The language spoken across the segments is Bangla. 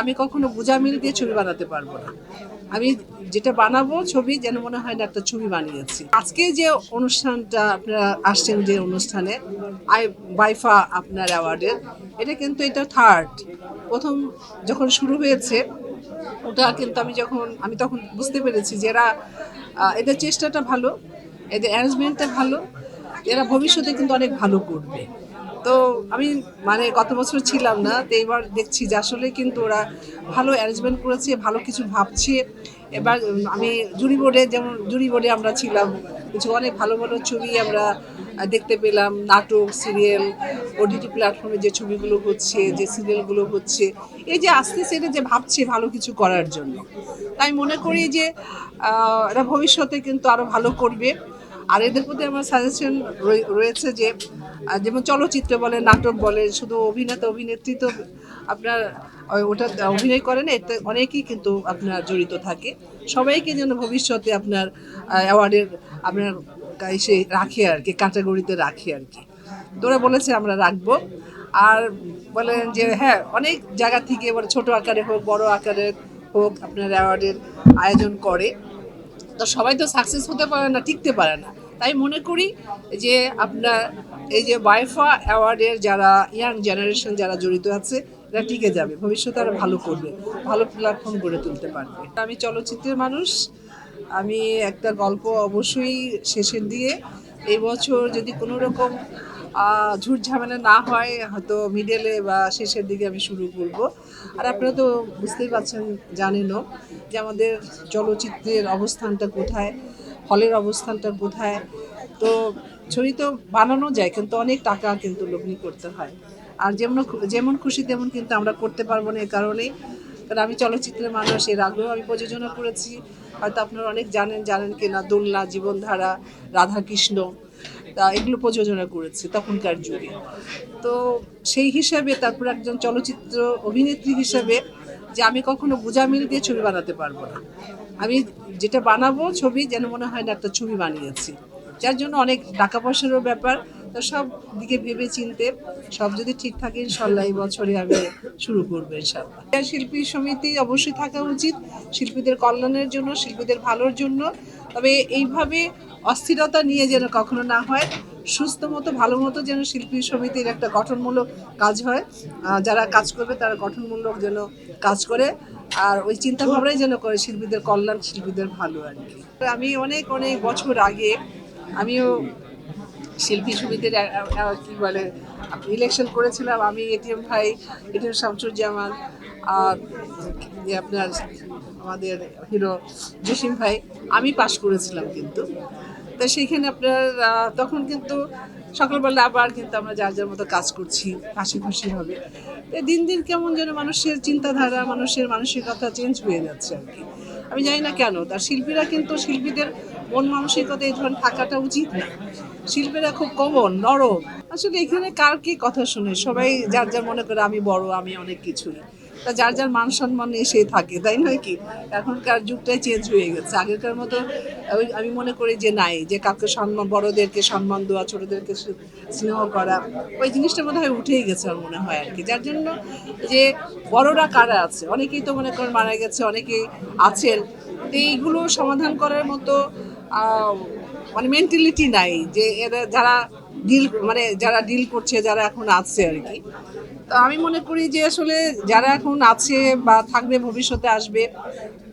আমি কখনো বুঝামিল দিয়ে ছবি বানাতে পারব না। আমি যেটা বানাবো ছবি যেন মনে হয় না একটা ছবি বানিয়েছি। আজকে যে অনুষ্ঠানটা আপনারা আসছেন যে অনুষ্ঠানে, আই বাইফা আপনার অ্যাওয়ার্ডের এটা কিন্তু এটা থার্ড প্রথম যখন শুরু হয়েছে, ওটা কিন্তু আমি যখন, আমি তখন বুঝতে পেরেছি যে এরা এদের চেষ্টাটা ভালো, এদের অ্যারেঞ্জমেন্টটা ভালো, এরা ভবিষ্যতে কিন্তু অনেক ভালো করবে। তো আমি মানে গত বছর ছিলাম না, তো এবার দেখছি যে আসলে কিন্তু ওরা ভালো অ্যারেঞ্জমেন্ট করেছে, ভালো কিছু ভাবছে। এবার আমি জুরি বোর্ডে যেমন জুরি বোর্ডে আমরা ছিলাম, কিছু অনেক ভালো ভালো ছবি আমরা দেখতে পেলাম, নাটক সিরিয়াল ওটিটি প্ল্যাটফর্মে যে ছবিগুলো হচ্ছে, যে সিরিয়ালগুলো হচ্ছে। এই যে আস্তে আস্তে যে ভাবছে ভালো কিছু করার জন্য। তাই মনে করি যে এরা ভবিষ্যতে কিন্তু আরও ভালো করবে। আর এদের প্রতি আমার সাজেশন রয়েছে যে আহ, যেমন চলচ্চিত্র বলে নাটক বলে শুধু অভিনেতা অভিনেত্রী তো আপনার ওটা অভিনয় করেন এতে অনেকেই কিন্তু আপনার জড়িত থাকে। সবাইকে যেন ভবিষ্যতে আপনার অ্যাওয়ার্ডের আপনার এসে রাখে আর কি ক্যাটাগরিতে রাখে আর কি। তো ওরা বলেছে আমরা রাখব। আর বলেন যে হ্যাঁ অনেক জায়গা থেকে এবার ছোট আকারে হোক বড় আকারে হোক আপনার অ্যাওয়ার্ডের আয়োজন করে। তো সবাই তো সাকসেস হতে পারে না টিকতে পারে না। তাই মনে করি যে আপনার এই যে বাইফা অ্যাওয়ার্ডের যারা ইয়াং জেনারেশন যারা জড়িত আছে, এরা টিকে যাবে। ভবিষ্যতে আরও ভালো করবে, ভালো প্ল্যাটফর্ম গড়ে তুলতে পারবে। আমি চলচ্চিত্রের মানুষ। আমি একটা গল্প অবশ্যই শেষের দিয়ে, এই বছর যদি কোনো রকম ঝুট ঝামেলা না হয়, হয়তো মিডলে বা শেষের দিকে আমি শুরু করব। আর আপনারা তো বুঝতেই পারছেন, জানেনও যে আমাদের চলচ্চিত্রের অবস্থানটা কোথায়। হলের অবস্থানটা কোথায় তো ছবি তো বানানো যায়, কিন্তু অনেক টাকা কিন্তু লগ্নি করতে হয়। আর যেমন যেমন খুশি তেমন কিন্তু আমরা করতে পারব না এ কারণেই কারণ আমি চলচ্চিত্রের মানুষ, এর আগেও আমি প্রযোজনা করেছি। হয়তো আপনারা অনেক জানেন জানেন কিনা, দোলনা, জীবনধারা, রাধাকৃষ্ণ, তা এগুলো প্রযোজনা করেছি, তখনকার যুগে। তো সেই হিসাবে তারপর একজন চলচ্চিত্র অভিনেত্রী হিসাবে যে আমি কখনো বুঝামিল দিয়ে ছবি বানাতে পারব না। আমি যেটা বানাবো ছবি যেন মনে হয় না একটা ছবি বানিয়েছি। যার জন্য অনেক টাকা পয়সারও ব্যাপার। তো সব দিকে ভেবে চিনতে সব যদি ঠিক থাকে, ইনশাল্লাহ এই বছরে আমি শুরু করব ইনশাল্লাহ। শিল্পী সমিতি অবশ্যই থাকা উচিত, শিল্পীদের কল্যাণের জন্য, শিল্পীদের ভালোর জন্য। তবে এইভাবে অস্থিরতা নিয়ে যেন কখনো না হয় সুস্থ মতো ভালো মতো যেন শিল্পী সমিতির একটা গঠনমূলক কাজ হয়। যারা কাজ করবে তারা গঠনমূলক যেন কাজ করে, আর ওই চিন্তা ভাবনাই যেন করে শিল্পীদের কল্যাণ, শিল্পীদের ভালো আর কি। আমি অনেক অনেক বছর আগে আমিও শিল্পী সমিতির কি বলে ইলেকশন করেছিলাম, আমি এটিএম ভাই, এটিএম শামসুজ্জামান, আর যে আপনার আমাদের হিরো জসিম ভাই, আমি পাশ করেছিলাম কিন্তু। তো সেইখানে আপনার তখন কিন্তু সকালবেলা আবার কিন্তু আমরা যার যার মতো কাজ করছি, হাসি খুশি হবে। দিন দিন কেমন যেন মানুষের চিন্তাধারা, মানুষের মানসিকতা চেঞ্জ হয়ে যাচ্ছে আর কি। আমি জানি না কেন তার শিল্পীরা কিন্তু শিল্পীদের মন মানসিকতা এই ধরনের থাকাটা উচিত না। শিল্পীরা খুব কমন নরম। আসলে এখানে কার কি কথা শুনে? সবাই যার যার মনে করে আমি বড়, আমি অনেক কিছুই। তা যার যার মান সম্মান এসে থাকে, তাই নয় কি? এখনকার যুগটাই চেঞ্জ হয়ে গেছে। আগেকার মতো আমি মনে করি যে নাই, যে কাউকে সম্মান, বড়দেরকে সম্মান দেওয়া, ছোটদেরকে স্নেহ করা, ওই জিনিসটা মনে হয় উঠেই গেছে আমার মনে হয় আর কি যার জন্য যে বড়রা কারা আছে? অনেকেই তো মনে করেন মারা গেছে, অনেকেই আছেন। তো এইগুলো সমাধান করার মতো মানে মেন্টালিটি নাই যে এরা, যারা ডিল মানে যারা ডিল করছে, যারা এখন আছে আর কি তো আমি মনে করি যে আসলে যারা এখন আছে বা থাকবে ভবিষ্যতে আসবে,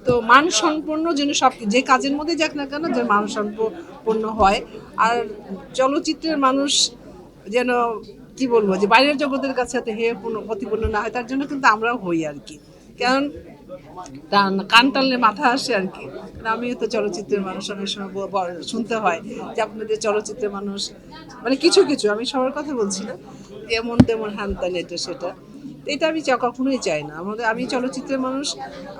তো মান সম্পন্ন যেন সব যে কাজের মধ্যে যাক না কেন যে মান সম্পন্ন হয়। আর চলচ্চিত্রের মানুষ যেন, কি বলব, যে বাইরের জগতের কাছে এত হেয় প্রতিপন্ন না হয়, তার জন্য কিন্তু আমরাও হই আর কি। কারণ কান টানলে মাথা আসে আর কি। আমিও তো চলচ্চিত্রের মানুষ, অনেক সময় শুনতে হয় যে আপনাদের চলচ্চিত্রের মানুষ মানে কিছু কিছু, আমি সবার কথা বলছি না। এমন তেমন হ্যান ত্যান এটা, সেটা। এটা আমি কখনোই চাই না। আমাদের, আমি চলচ্চিত্রের মানুষ,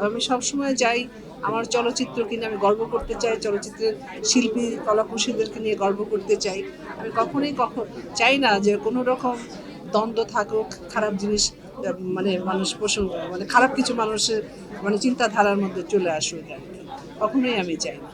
আমি সবসময় যাই আমার চলচ্চিত্র কিনে আমি গর্ব করতে চাই, চলচ্চিত্রের শিল্পী, কলাকুশলীদেরকে নিয়ে গর্ব করতে চাই। আমি কখনোই কখন চাই না যে কোনো রকম দ্বন্দ্ব থাকুক, খারাপ জিনিস মানে মানুষ পোষণ মানে খারাপ কিছু মানুষের মানে চিন্তাধারার মধ্যে চলে কি। কখনোই আমি চাই না।